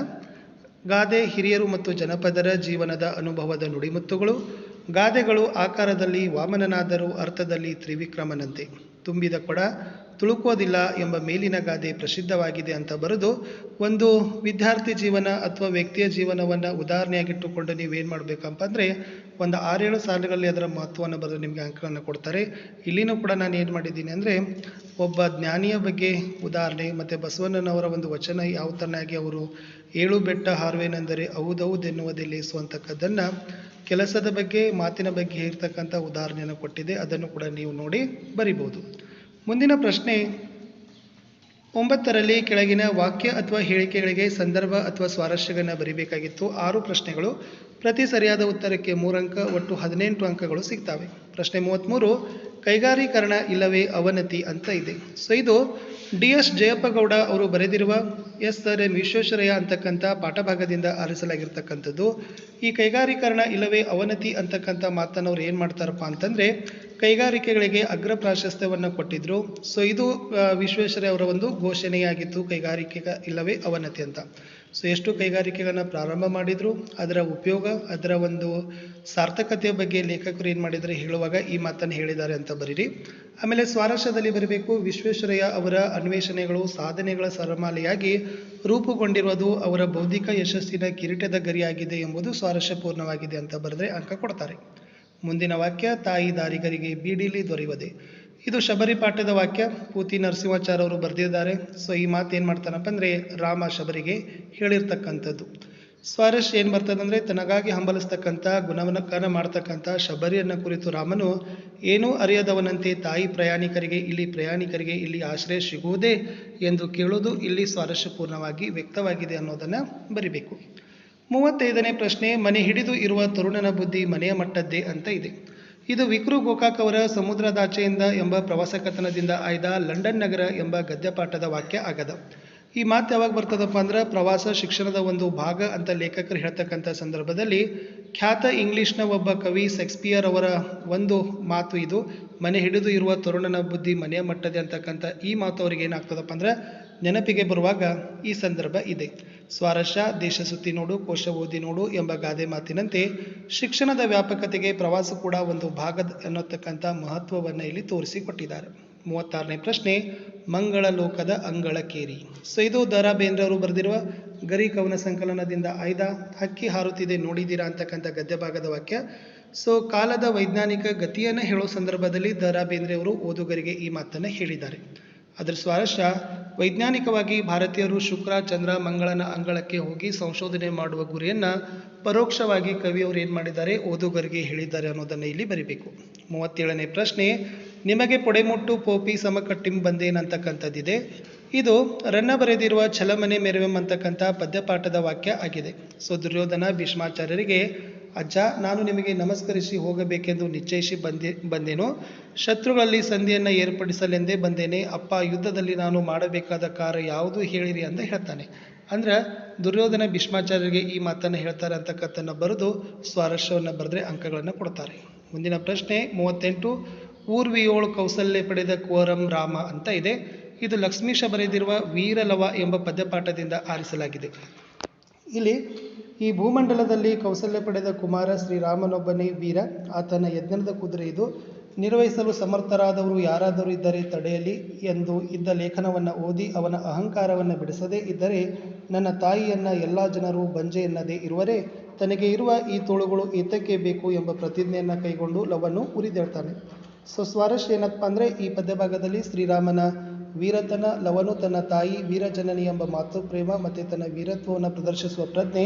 ಗಾದೆ ಹಿರಿಯರು ಮತ್ತು ಜನಪದರ ಜೀವನದ ಅನುಭವದ ನುಡಿಮುತ್ತುಗಳು. ಗಾದೆಗಳು ಆಕಾರದಲ್ಲಿ ವಾಮನನಾದರೂ ಅರ್ಥದಲ್ಲಿ ತ್ರಿವಿಕ್ರಮನಂತೆ ತುಂಬಿದ ಕೊಡ. ತುಳುಕೋದಿಲ್ಲ ಎಂಬ ಮೇಲಿನ ಗಾದೆ ಪ್ರಸಿದ್ಧವಾಗಿದೆ ಅಂತ ಬರೆದು ಒಂದು ವಿದ್ಯಾರ್ಥಿ ಜೀವನ ಅಥವಾ ವ್ಯಕ್ತಿಯ ಜೀವನವನ್ನು ಉದಾಹರಣೆಯಾಗಿಟ್ಟುಕೊಂಡು ನೀವೇನು ಮಾಡಬೇಕಪ್ಪ ಅಂದರೆ ಒಂದು ಆರೇಳು ಸಾಲುಗಳಲ್ಲಿ ಅದರ ಮಹತ್ವವನ್ನು ಬರೆದು ನಿಮಗೆ ಅಂಕಗಳನ್ನು ಕೊಡ್ತಾರೆ. ಇಲ್ಲಿನೂ ಕೂಡ ನಾನು ಏನು ಮಾಡಿದ್ದೀನಿ ಅಂದರೆ ಒಬ್ಬ ಜ್ಞಾನಿಯ ಬಗ್ಗೆ ಉದಾಹರಣೆ ಮತ್ತು ಬಸವಣ್ಣನವರ ಒಂದು ವಚನ ಯಾವ ಥರನಾಗಿ ಅವರು ಏಳು ಬೆಟ್ಟ ಹಾರ್ವೇನೆಂದರೆ ಹೌದೌದೆನ್ನುವುದೇ ಲೇಸು ಅಂತಕ್ಕದ್ದನ್ನು ಕೆಲಸದ ಬಗ್ಗೆ, ಮಾತಿನ ಬಗ್ಗೆ ಇರ್ತಕ್ಕಂಥ ಉದಾಹರಣೆಯನ್ನು ಕೊಟ್ಟಿದೆ. ಅದನ್ನು ಕೂಡ ನೀವು ನೋಡಿ ಬರಿಬೋದು. ಮುಂದಿನ ಪ್ರಶ್ನೆ, ಒಂಬತ್ತರಲ್ಲಿ ಕೆಳಗಿನ ವಾಕ್ಯ ಅಥವಾ ಹೇಳಿಕೆಗಳಿಗೆ ಸಂದರ್ಭ ಅಥವಾ ಸ್ವಾರಸ್ಯಗಳನ್ನು ಬರಿಬೇಕಾಗಿತ್ತು. ಆರು ಪ್ರಶ್ನೆಗಳು. ಪ್ರತಿ ಸರಿಯಾದ ಉತ್ತರಕ್ಕೆ ಮೂರಂಕ ಒಟ್ಟು ಹದಿನೆಂಟು ಅಂಕಗಳು ಸಿಗ್ತವೆ. ಪ್ರಶ್ನೆ ಮೂವತ್ತ್ಮೂರು ಕೈಗಾರೀಕರಣ ಇಲ್ಲವೇ ಅವನತಿ ಅಂತ ಇದೆ. ಸೊ ಇದು ಡಿ ಎಸ್ ಜಯಪ್ಪಗೌಡ ಅವರು ಬರೆದಿರುವ ಎಸ್ ಸರ್ ಎಂ ವಿಶ್ವೇಶ್ವರಯ್ಯ ಅಂತಕ್ಕಂಥ ಪಾಠಭಾಗದಿಂದ ಆರಿಸಲಾಗಿರ್ತಕ್ಕಂಥದ್ದು. ಈ ಕೈಗಾರೀಕರಣ ಇಲ್ಲವೇ ಅವನತಿ ಅಂತಕ್ಕಂಥ ಮಾತನ್ನು ಅವ್ರು ಏನು ಮಾಡ್ತಾರಪ್ಪ ಅಂತಂದರೆ ಕೈಗಾರಿಕೆಗಳಿಗೆ ಅಗ್ರ ಪ್ರಾಶಸ್ತ್ಯವನ್ನು ಕೊಟ್ಟಿದ್ರು. ಸೊ ಇದು ವಿಶ್ವೇಶ್ವರಯ್ಯ ಅವರ ಒಂದು ಘೋಷಣೆಯಾಗಿತ್ತು ಕೈಗಾರಿಕೆ ಇಲ್ಲವೇ ಅವನತಿ ಅಂತ. ಸೊ ಎಷ್ಟು ಕೈಗಾರಿಕೆಗಳನ್ನು ಪ್ರಾರಂಭ ಮಾಡಿದ್ರು, ಅದರ ಉಪಯೋಗ, ಅದರ ಒಂದು ಸಾರ್ಥಕತೆಯ ಬಗ್ಗೆ ಲೇಖಕರು ಏನು ಮಾಡಿದರೆ ಹೇಳುವಾಗ ಈ ಮಾತನ್ನು ಹೇಳಿದ್ದಾರೆ ಅಂತ ಬರೀರಿ. ಆಮೇಲೆ ಸ್ವಾರಸ್ಯದಲ್ಲಿ ಬರಬೇಕು, ವಿಶ್ವೇಶ್ವರಯ್ಯ ಅವರ ಅನ್ವೇಷಣೆಗಳು, ಸಾಧನೆಗಳ ಸರಮಾಲೆಯಾಗಿ ರೂಪುಗೊಂಡಿರುವುದು ಅವರ ಬೌದ್ಧಿಕ ಯಶಸ್ಸಿನ ಕಿರೀಟದ ಗರಿಯಾಗಿದೆ ಎಂಬುದು ಸ್ವಾರಸ್ಯಪೂರ್ಣವಾಗಿದೆ ಅಂತ ಬರೆದ್ರೆ ಅಂಕ ಕೊಡ್ತಾರೆ. ಮುಂದಿನ ವಾಕ್ಯ, ತಾಯಿ ದಾರಿಗರಿಗೆ ಬೀಡಿಲಿ ದೊರೆಯುವುದೇ. ಇದು ಶಬರಿ ಪಾಠದ ವಾಕ್ಯ. ಪೂತಿ ನರಸಿಂಹಾಚಾರ್ಯ ಅವರು ಬರೆದಿದ್ದಾರೆ. ಸೊ, ಈ ಮಾತು ಏನು ಮಾಡ್ತಾನಪ್ಪ ಅಂದರೆ ರಾಮ ಶಬರಿಗೆ ಹೇಳಿರ್ತಕ್ಕಂಥದ್ದು. ಸ್ವಾರಸ್ಯ ಏನು ಬರ್ತದಂದರೆ ತನಗಾಗಿ ಹಂಬಲಿಸ್ತಕ್ಕಂಥ ಗುಣವನಕ್ಕನ ಮಾಡ್ತಕ್ಕಂಥ ಶಬರಿಯನ್ನ ಕುರಿತು ರಾಮನು ಏನೂ ಅರಿಯದವನಂತೆ ತಾಯಿ ಪ್ರಯಾಣಿಕರಿಗೆ ಇಲ್ಲಿ ಪ್ರಯಾಣಿಕರಿಗೆ ಇಲ್ಲಿ ಆಶ್ರಯ ಸಿಗುವುದೇ ಎಂದು ಕೇಳೋದು ಇಲ್ಲಿ ಸ್ವಾರಸ್ಯಪೂರ್ಣವಾಗಿ ವ್ಯಕ್ತವಾಗಿದೆ ಅನ್ನೋದನ್ನು ಬರಿಬೇಕು. ಮೂವತ್ತೈದನೇ ಪ್ರಶ್ನೆ, ಮನೆ ಹಿಡಿದು ಇರುವ ತರುಣನ ಬುದ್ಧಿ ಮನೆಯ ಮಟ್ಟದ್ದೇ ಅಂತ ಇದೆ. ಇದು ವಿಕ್ರು ಗೋಕಾಕ್ ಅವರ ಸಮುದ್ರದಾಚೆಯಿಂದ ಎಂಬ ಪ್ರವಾಸ ಕಥನದಿಂದ ಆಯ್ದ ಲಂಡನ್ ನಗರ ಎಂಬ ಗದ್ಯಪಾಠದ ವಾಕ್ಯ ಆಗದ. ಈ ಮಾತು ಯಾವಾಗ ಬರ್ತದಪ್ಪ ಅಂದ್ರೆ ಪ್ರವಾಸ ಶಿಕ್ಷಣದ ಒಂದು ಭಾಗ ಅಂತ ಲೇಖಕರು ಹೇಳ್ತಕ್ಕಂಥ ಸಂದರ್ಭದಲ್ಲಿ ಖ್ಯಾತ ಇಂಗ್ಲಿಷ್ನ ಒಬ್ಬ ಕವಿ ಸೆಕ್ಸ್ಪಿಯರ್ ಅವರ ಒಂದು ಮಾತು ಇದು, ಮನೆ ಹಿಡಿದು ಇರುವ ತರುಣನ ಬುದ್ಧಿ ಮನೆಯ ಮಟ್ಟದೆ ಅಂತಕ್ಕಂಥ ಈ ಮಾತು ಅವ್ರಿಗೆ ಏನಾಗ್ತದಪ್ಪ ಅಂದ್ರೆ ನೆನಪಿಗೆ ಬರುವಾಗ ಈ ಸಂದರ್ಭ ಇದೆ. ಸ್ವಾರಸ್ಯ, ದೇಶ ಸುತ್ತಿ ನೋಡು, ಕೋಶ ಓದಿ ನೋಡು ಎಂಬ ಗಾದೆ ಮಾತಿನಂತೆ ಶಿಕ್ಷಣದ ವ್ಯಾಪಕತೆಗೆ ಪ್ರವಾಸ ಕೂಡ ಒಂದು ಭಾಗದ ಎನ್ನತಕ್ಕಂಥ ಮಹತ್ವವನ್ನು ಇಲ್ಲಿ ತೋರಿಸಿಕೊಟ್ಟಿದ್ದಾರೆ. ಮೂವತ್ತಾರನೇ ಪ್ರಶ್ನೆ, ಮಂಗಳ ಲೋಕದ ಅಂಗಳ ಕೇರಿ ಸೊ ಇದು ದ ರಾ ಬೇಂದ್ರೆಯವರು ಬರೆದಿರುವ ಗರಿ ಕವನ ಸಂಕಲನದಿಂದ ಆಯ್ದ ಹಕ್ಕಿ ಹಾರುತ್ತಿದೆ ನೋಡಿದ್ದೀರಾ ಅಂತಕ್ಕಂಥ ಗದ್ಯ ಭಾಗದ ವಾಕ್ಯ. ಸೊ, ಕಾಲದ ವೈಜ್ಞಾನಿಕ ಗತಿಯನ್ನು ಹೇಳೋ ಸಂದರ್ಭದಲ್ಲಿ ದ ರಾ ಬೇಂದ್ರೆಯವರು ಓದುಗರಿಗೆ ಈ ಮಾತನ್ನು ಹೇಳಿದ್ದಾರೆ. ಅದರ ಸ್ವಾರಸ್ಯ ವೈಜ್ಞಾನಿಕವಾಗಿ ಭಾರತೀಯರು ಶುಕ್ರ, ಚಂದ್ರ, ಮಂಗಳನ ಅಂಗಳಕ್ಕೆ ಹೋಗಿ ಸಂಶೋಧನೆ ಮಾಡುವ ಗುರಿಯನ್ನು ಪರೋಕ್ಷವಾಗಿ ಕವಿಯವರು ಏನು ಮಾಡಿದ್ದಾರೆ? ಓದುಗರಿಗೆ ಹೇಳಿದ್ದಾರೆ ಅನ್ನೋದನ್ನು ಇಲ್ಲಿ ಬರಿಬೇಕು. ಮೂವತ್ತೇಳನೇ ಪ್ರಶ್ನೆ, ನಿಮಗೆ ಪೊಡೆಮುಟ್ಟು, ಪೋಪಿ, ಸಮಕಟ್ಟಿಂ ಬಂದೇನಂತಕ್ಕಂಥದ್ದಿದೆ? ಇದು ರನ್ನ ಬರೆದಿರುವ ಛಲಮನೆ ಮೆರವೆಂ ಅಂತಕ್ಕಂಥ ಪದ್ಯಪಾಠದ ವಾಕ್ಯ ಆಗಿದೆ. ಸೊ, ದುರ್ಯೋಧನ ಭೀಷ್ಮಾಚಾರ್ಯರಿಗೆ ಅಜ್ಜ, ನಾನು ನಿಮಗೆ ನಮಸ್ಕರಿಸಿ ಹೋಗಬೇಕೆಂದು ನಿಶ್ಚಯಿಸಿ ಬಂದೆ, ಬಂದೇನು? ಶತ್ರುಗಳಲ್ಲಿ ಸಂಧಿಯನ್ನು ಏರ್ಪಡಿಸಲೆಂದೇ ಬಂದೇನೆ. ಅಪ್ಪ, ಯುದ್ಧದಲ್ಲಿ ನಾನು ಮಾಡಬೇಕಾದ ಕಾರ್ಯ ಯಾವುದು ಹೇಳಿರಿ ಅಂತ ಹೇಳ್ತಾನೆ. ಅಂದ್ರೆ, ದುರ್ಯೋಧನ ಭೀಷ್ಮಾಚಾರ್ಯರಿಗೆ ಈ ಮಾತನ್ನು ಹೇಳ್ತಾರೆ ಅಂತಕ್ಕಂಥನ್ನು ಬರೆದು ಸ್ವಾರಸ್ಯವನ್ನು ಬರೆದ್ರೆ ಅಂಕಗಳನ್ನು ಕೊಡ್ತಾರೆ. ಮುಂದಿನ ಪ್ರಶ್ನೆ ಮೂವತ್ತೆಂಟು. ಊರ್ವಿಯೋಳು ಕೌಸಲ್ಯ ಪಡೆದ ಕೋರಂ ರಾಮ ಅಂತ ಇದೆ. ಇದು ಲಕ್ಷ್ಮೀಶ ಬರೆದಿರುವ ವೀರಲವ ಎಂಬ ಪದ್ಯಪಾಠದಿಂದ ಆರಿಸಲಾಗಿದೆ. ಇಲ್ಲಿ ಈ ಭೂಮಂಡಲದಲ್ಲಿ ಕೌಸಲ್ಯ ಪಡೆದ ಕುಮಾರ ಶ್ರೀರಾಮನೊಬ್ಬನೇ ವೀರ. ಆತನ ಯಜ್ಞದ ಕುದುರೆ ಇದು. ನಿರ್ವಹಿಸಲು ಸಮರ್ಥರಾದವರು ಯಾರಾದರೂ ಇದ್ದರೆ ತಡೆಯಲಿ ಎಂದು ಇದ್ದ ಲೇಖನವನ್ನು ಓದಿ ಅವನ ಅಹಂಕಾರವನ್ನು ಬಿಡಿಸದೇ ಇದ್ದರೆ ನನ್ನ ತಾಯಿಯನ್ನ ಎಲ್ಲ ಜನರು ಬಂಜೆ ಎನ್ನದೇ ಇರುವರೆ. ತನಗೆ ಇರುವ ಈ ತೋಳುಗಳು ಏತಕ್ಕೆ ಬೇಕು ಎಂಬ ಪ್ರತಿಜ್ಞೆಯನ್ನು ಕೈಗೊಂಡು ಲವನ್ನು ಉರಿದೇಳ್ತಾನೆ. ಸೊ ಸ್ವಾರಸ್ಯ ಏನಪ್ಪ ಅಂದರೆ ಈ ಪದ್ಯಭಾಗದಲ್ಲಿ ಶ್ರೀರಾಮನ ವೀರತನ ಲವನು ತನ್ನ ತಾಯಿ ವೀರಜನನಿ ಎಂಬ ಮಾತೃಪ್ರೇಮ ಮತ್ತು ತನ್ನ ವೀರತ್ವವನ್ನು ಪ್ರದರ್ಶಿಸುವ ಪ್ರಜ್ಞೆ.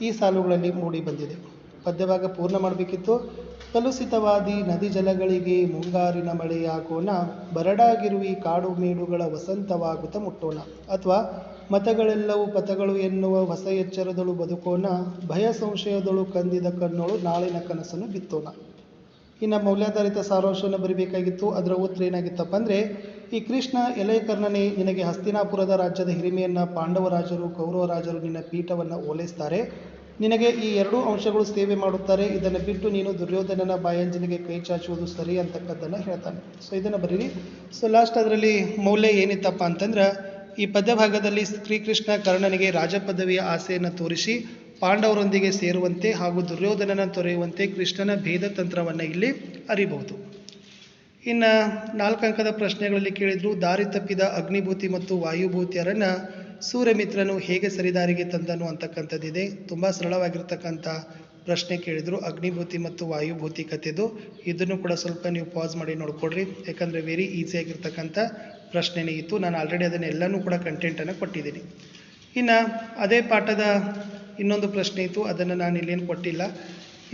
ಈ ಸಾಲುಗಳಲ್ಲಿ ಮೂಡಿ ಬಂದಿದೆ. ಪದ್ಯಭಾಗ ಪೂರ್ಣ ಮಾಡಬೇಕಿತ್ತು. ಕಲುಷಿತವಾದಿ ನದಿ ಜಲಗಳಿಗೆ ಮುಂಗಾರಿನ ಮಳೆಯಾಗೋಣ. ಬರಡಾಗಿರುವಿ ಕಾಡು ಮೇಡುಗಳ ವಸಂತವಾಗುತ್ತ ಮುಟ್ಟೋಣ. ಅಥವಾ ಮತಗಳೆಲ್ಲವೂ ಪಥಗಳು ಎನ್ನುವ ಹೊಸ ಎಚ್ಚರದಳು ಬದುಕೋಣ. ಭಯ ಸಂಶಯದಳು ಕಂದಿದ ಕಣ್ಣೋಳು ನಾಳಿನ ಕನಸನ್ನು ಬಿತ್ತೋಣ. ಇನ್ನು ಮೌಲ್ಯಾಧಾರಿತ ಸಾರಾಂಶವನ್ನು ಬರೀಬೇಕಾಗಿತ್ತು. ಅದರ ಉತ್ತರ ಏನಾಗಿತ್ತಪ್ಪ ಅಂದರೆ ಈ ಕೃಷ್ಣ ಎಲೆ ಕರ್ಣನೆ, ನಿನಗೆ ಹಸ್ತಿನಾಪುರದ ರಾಜ್ಯದ ಹಿರಿಮೆಯನ್ನು ಪಾಂಡವ ರಾಜರು, ಕೌರವ ರಾಜರು ನಿನ್ನ ಪೀಠವನ್ನು ಓಲೈಸ್ತಾರೆ. ನಿನಗೆ ಈ ಎರಡೂ ಅಂಶಗಳು ಸೇವೆ ಮಾಡುತ್ತಾರೆ. ಇದನ್ನು ಬಿಟ್ಟು ನೀನು ದುರ್ಯೋಧನನ ಬಾಯಂಜನಿಗೆ ಕೈ ಚಾಚುವುದು ಸರಿ ಅಂತಕ್ಕದ್ದನ್ನು ಹೇಳ್ತಾನೆ. ಸೊ ಇದನ್ನು ಬರೀರಿ. ಸೊ ಲಾಸ್ಟ್ ಅದರಲ್ಲಿ ಮೌಲ್ಯ ಏನಿತ್ತಪ್ಪ ಅಂತಂದ್ರೆ, ಈ ಪದ್ಯಭಾಗದಲ್ಲಿ ಶ್ರೀಕೃಷ್ಣ ಕರ್ಣನಿಗೆ ರಾಜ ಪದವಿಯ ಆಸೆಯನ್ನು ತೋರಿಸಿ, ಪಾಂಡವರೊಂದಿಗೆ ಸೇರುವಂತೆ ಹಾಗೂ ದುರ್ಯೋಧನನ ತೊರೆಯುವಂತೆ ಕೃಷ್ಣನ ಭೇದ ತಂತ್ರವನ್ನು ಇಲ್ಲಿ ಅರಿಬಹುದು. ಇನ್ನು ನಾಲ್ಕು ಅಂಕದ ಪ್ರಶ್ನೆಗಳಲ್ಲಿ ಕೇಳಿದ್ರು, ದಾರಿ ತಪ್ಪಿದ ಅಗ್ನಿಭೂತಿ ಮತ್ತು ವಾಯುಭೂತಿಯರನ್ನು ಸೂರ್ಯಮಿತ್ರನು ಹೇಗೆ ಸರಿದಾರಿಗೆ ತಂದನು ಅಂತಕ್ಕಂಥದ್ದಿದೆ. ತುಂಬ ಸರಳವಾಗಿರ್ತಕ್ಕಂಥ ಪ್ರಶ್ನೆ ಕೇಳಿದರು, ಅಗ್ನಿಭೂತಿ ಮತ್ತು ವಾಯುಭೂತಿ ಕಥೆದು. ಇದನ್ನು ಕೂಡ ಸ್ವಲ್ಪ ನೀವು ಪಾಸ್ ಮಾಡಿ ನೋಡ್ಕೊಡ್ರಿ ಯಾಕಂದರೆ ವೆರಿ ಈಸಿಯಾಗಿರ್ತಕ್ಕಂಥ ಪ್ರಶ್ನೆನೇ ಇತ್ತು. ನಾನು ಆಲ್ರೆಡಿ ಅದನ್ನೆಲ್ಲನೂ ಕೂಡ ಕಂಟೆಂಟನ್ನು ಕೊಟ್ಟಿದ್ದೀನಿ. ಇನ್ನು ಅದೇ ಪಾಠದ ಇನ್ನೊಂದು ಪ್ರಶ್ನೆ ಇತ್ತು. ಅದನ್ನು ನಾನು ಇಲ್ಲೇನು ಕೊಟ್ಟಿಲ್ಲ.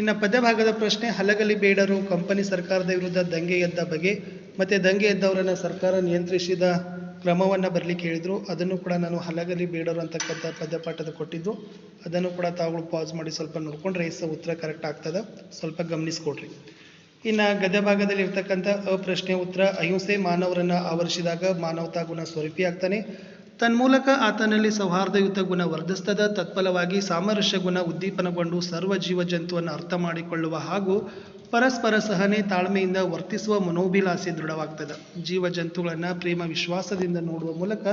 ಇನ್ನು ಪದ್ಯಭಾಗದ ಪ್ರಶ್ನೆ, ಹಲಗಲಿ ಬೇಡರು, ಕಂಪನಿ ಸರ್ಕಾರದ ವಿರುದ್ಧ ದಂಗೆ ಎದ್ದ ಬಗೆ ಮತ್ತು ದಂಗೆ ಎದ್ದವರನ್ನು ಸರ್ಕಾರ ನಿಯಂತ್ರಿಸಿದ ಕ್ರಮವನ್ನು ಬರಲಿಕ್ಕೆ ಹೇಳಿದರು ಅದನ್ನು ಕೂಡ ನಾನು ಹಲಗಲಿ ಬೇಡರು ಅಂತಕ್ಕಂಥ ಪದ್ಯಪಾಠದ ಕೊಟ್ಟಿದ್ದು. ಅದನ್ನು ಕೂಡ ತಾವುಗಳು ಪಾಸ್ ಮಾಡಿ ಸ್ವಲ್ಪ ನೋಡ್ಕೊಂಡ್ರೆ ಈ ಉತ್ತರ ಕರೆಕ್ಟ್ ಆಗ್ತದೆ. ಸ್ವಲ್ಪ ಗಮನಿಸ್ಕೊಡ್ರಿ. ಇನ್ನು ಗದ್ಯ ಭಾಗದಲ್ಲಿ ಇರ್ತಕ್ಕಂಥ ಅಪ್ರಶ್ನೆ ಉತ್ತರ, ಅಹಿಂಸೆ ಮಾನವರನ್ನು ಆವರಿಸಿದಾಗ ಮಾನವತಾ ಗುಣ ಸ್ವರೂಪಿಯಾಗ್ತಾನೆ ತನ್ಮೂಲಕ ಆತನಲ್ಲಿ ಸೌಹಾರ್ದಯುತ ಗುಣ ವರ್ಧಿಸ್ತದ, ತತ್ಫಲವಾಗಿ ಸಾಮರಸ್ಯ ಗುಣ ಉದ್ದೀಪನಗೊಂಡು ಸರ್ವ ಜೀವ ಜಂತುವನ್ನು ಅರ್ಥ ಮಾಡಿಕೊಳ್ಳುವ ಹಾಗೂ ಪರಸ್ಪರ ಸಹನೆ ತಾಳ್ಮೆಯಿಂದ ವರ್ತಿಸುವ ಮನೋಭಿಲಾಸೆ ದೃಢವಾಗ್ತದೆ. ಜೀವ ಜಂತುಗಳನ್ನು ಪ್ರೇಮ ವಿಶ್ವಾಸದಿಂದ ನೋಡುವ ಮೂಲಕ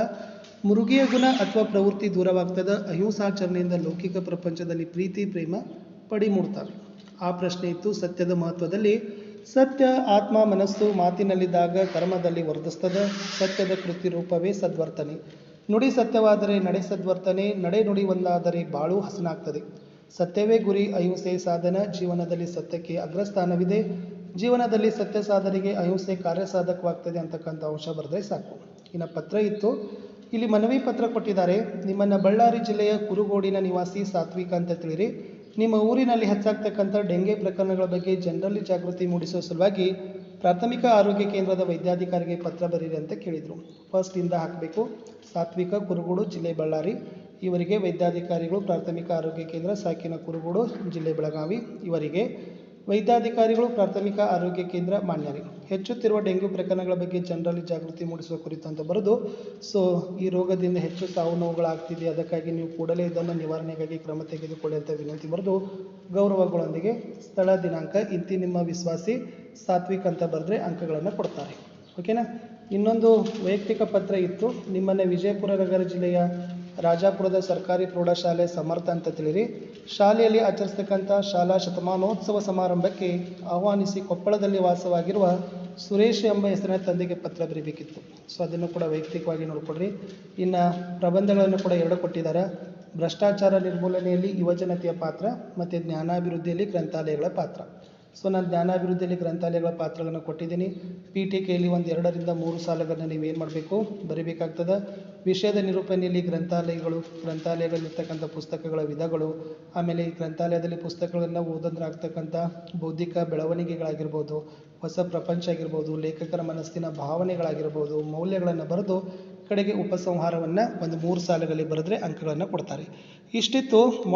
ಮುರುಗಿಯ ಗುಣ ಅಥವಾ ಪ್ರವೃತ್ತಿ ದೂರವಾಗ್ತದೆ, ಅಹಿಂಸಾಚರಣೆಯಿಂದ ಲೌಕಿಕ ಪ್ರಪಂಚದಲ್ಲಿ ಪ್ರೀತಿ, ಪ್ರೇಮ ಪಡಿ ಮೂಡ್ತವೆ ಆ ಪ್ರಶ್ನೆ ಇತ್ತು ಸತ್ಯದ ಮಹತ್ವದಲ್ಲಿ ಸತ್ಯ ಆತ್ಮ ಮನಸ್ಸು ಮಾತಿನಲ್ಲಿದ್ದಾಗ ಕರ್ಮದಲ್ಲಿ ವರ್ಧಿಸ್ತದೆ, ಸತ್ಯದ ಕೃತಿ ರೂಪವೇ ಸದ್ವರ್ತನೆ. ನುಡಿ ಸತ್ಯವಾದರೆ ನಡೆ ಸದ್ವರ್ತನೆ ನಡೆ ನುಡಿ ಒಂದಾದರೆ ಬಾಳು ಹಸನಾಗ್ತದೆ. ಸತ್ಯವೇ ಗುರಿ, ಅಹಿಂಸೆ ಸಾಧನ, ಜೀವನದಲ್ಲಿ ಸತ್ಯಕ್ಕೆ ಅಗ್ರಸ್ಥಾನವಿದೆ. ಜೀವನದಲ್ಲಿ ಸತ್ಯ ಸಾಧನೆಗೆ ಅಹಿಂಸೆ ಕಾರ್ಯಸಾಧಕವಾಗ್ತದೆ ಅಂತಕ್ಕಂಥ ಅಂಶ ಬರೆದ್ರೆ ಸಾಕು. ಇನ್ನು ಪತ್ರ ಇತ್ತು. ಇಲ್ಲಿ ಮನವಿ ಪತ್ರ ಕೊಟ್ಟಿದ್ದಾರೆ. ನಿಮ್ಮನ್ನ ಬಳ್ಳಾರಿ ಜಿಲ್ಲೆಯ ಕುರುಗೋಡಿನ ನಿವಾಸಿ ಸಾತ್ವಿಕ ಅಂತ ತಿಳಿರಿ. ನಿಮ್ಮ ಊರಿನಲ್ಲಿ ಹೆಚ್ಚಾಗ್ತಕ್ಕಂಥ ಡೆಂಗೆ ಪ್ರಕರಣಗಳ ಬಗ್ಗೆ ಜನರಲ್ಲಿ ಜಾಗೃತಿ ಮೂಡಿಸುವ ಸಲುವಾಗಿ ಪ್ರಾಥಮಿಕ ಆರೋಗ್ಯ ಕೇಂದ್ರದ ವೈದ್ಯಾಧಿಕಾರಿಗೆ ಪತ್ರ ಬರೀರಿ ಅಂತ ಕೇಳಿದರು. ಫಸ್ಟಿಂದ ಹಾಕಬೇಕು. ಸಾತ್ವಿಕ, ಕುರುಗೋಡು, ಜಿಲ್ಲೆ ಬಳ್ಳಾರಿ. ಇವರಿಗೆ ವೈದ್ಯಾಧಿಕಾರಿಗಳು ಪ್ರಾಥಮಿಕ ಆರೋಗ್ಯ ಕೇಂದ್ರ, ಸಾಕಿನ ಕುರುಗೋಡು, ಜಿಲ್ಲೆ ಬೆಳಗಾವಿ. ಇವರಿಗೆ ವೈದ್ಯಾಧಿಕಾರಿಗಳು ಪ್ರಾಥಮಿಕ ಆರೋಗ್ಯ ಕೇಂದ್ರ, ಮಾನ್ಯರಿ. ಹೆಚ್ಚುತ್ತಿರುವ ಡೆಂಗ್ಯೂ ಪ್ರಕರಣಗಳ ಬಗ್ಗೆ ಜನರಲ್ಲಿ ಜಾಗೃತಿ ಮೂಡಿಸುವ ಕುರಿತು ಅಂತ ಬರೆದು, ಸೊ, ಈ ರೋಗದಿಂದ ಹೆಚ್ಚು ಸಾವು ನೋವುಗಳಾಗ್ತಿದೆ. ಅದಕ್ಕಾಗಿ ನೀವು ಕೂಡಲೇ ಇದನ್ನು ನಿವಾರಣೆಗಾಗಿ ಕ್ರಮ ತೆಗೆದುಕೊಳ್ಳಿ ಅಂತ ವಿನಂತಿ ಬರೆದು ಗೌರವಗಳೊಂದಿಗೆ ಸ್ಥಳ ದಿನಾಂಕ, ಇಂತಿ ನಿಮ್ಮ ವಿಶ್ವಾಸಿ ಸಾತ್ವಿಕ್ ಅಂತ ಬರೆದ್ರೆ ಅಂಕಗಳನ್ನು ಕೊಡ್ತಾರೆ. ಓಕೆನಾ ಇನ್ನೊಂದು ವೈಯಕ್ತಿಕ ಪತ್ರ ಇತ್ತು. ನಿಮ್ಮನ್ನು ವಿಜಯಪುರ ನಗರ ಜಿಲ್ಲೆಯ ರಾಜಾಪುರದ ಸರ್ಕಾರಿ ಪ್ರೌಢಶಾಲೆ ಸಮರ್ಥ ಅಂತ ತಿಳಿರಿ. ಶಾಲೆಯಲ್ಲಿ ಆಚರಿಸ್ತಕ್ಕಂಥ ಶಾಲಾ ಶತಮಾನೋತ್ಸವ ಸಮಾರಂಭಕ್ಕೆ ಆಹ್ವಾನಿಸಿ ಕೊಪ್ಪಳದಲ್ಲಿ ವಾಸವಾಗಿರುವ ಸುರೇಶ್ ಎಂಬ ಹೆಸರಿನ ತಂದೆಗೆ ಪತ್ರ ಬರೀಬೇಕಿತ್ತು. ಸೊ ಅದನ್ನು ಕೂಡ ವೈಯಕ್ತಿಕವಾಗಿ ನೋಡಿಕೊಡ್ರಿ. ಇನ್ನು ಪ್ರಬಂಧಗಳನ್ನು ಕೂಡ ಎರಡು ಕೊಟ್ಟಿದ್ದಾರೆ. ಭ್ರಷ್ಟಾಚಾರ ನಿರ್ಮೂಲನೆಯಲ್ಲಿ ಯುವಜನತೆಯ ಪಾತ್ರ ಮತ್ತು ಜ್ಞಾನಾಭಿವೃದ್ಧಿಯಲ್ಲಿ ಗ್ರಂಥಾಲಯಗಳ ಪಾತ್ರ. ಸೊ ನಾನು ಜ್ಞಾನಾಭಿವೃದ್ಧಿಯಲ್ಲಿ ಗ್ರಂಥಾಲಯಗಳ ಪಾತ್ರಗಳನ್ನು ಕೊಟ್ಟಿದ್ದೀನಿ. ಪಿ ಟಿ ಕೆಯಲ್ಲಿ ಒಂದು ಎರಡರಿಂದ ಮೂರು ಸಾಲುಗಳನ್ನ ಏನು ಮಾಡಬೇಕು? ಬರೀಬೇಕಾಗ್ತದೆ. ವಿಷಯದ ನಿರೂಪಣೆಯಲ್ಲಿ ಗ್ರಂಥಾಲಯಗಳು, ಗ್ರಂಥಾಲಯಗಳಲ್ಲಿರ್ತಕ್ಕಂಥ ಪುಸ್ತಕಗಳ ವಿಧಗಳು, ಆಮೇಲೆ ಈ ಗ್ರಂಥಾಲಯದಲ್ಲಿ ಪುಸ್ತಕಗಳನ್ನು ಓದಂದ್ರೆ ಆಗ್ತಕ್ಕಂಥ ಬೌದ್ಧಿಕ ಬೆಳವಣಿಗೆಗಳಾಗಿರ್ಬೋದು, ಹೊಸ ಪ್ರಪಂಚ ಆಗಿರ್ಬೋದು, ಲೇಖಕರ ಮನಸ್ಸಿನ ಭಾವನೆಗಳಾಗಿರ್ಬೋದು, ಮೌಲ್ಯಗಳನ್ನು ಬರೆದು ಕಡೆಗೆ ಉಪಸಂಹಾರವನ್ನು ಒಂದು ಮೂರು ಸಾಲುಗಳಲ್ಲಿ ಬರೆದ್ರೆ ಅಂಕಗಳನ್ನು ಕೊಡ್ತಾರೆ. ಇಷ್ಟಿತ್ತು.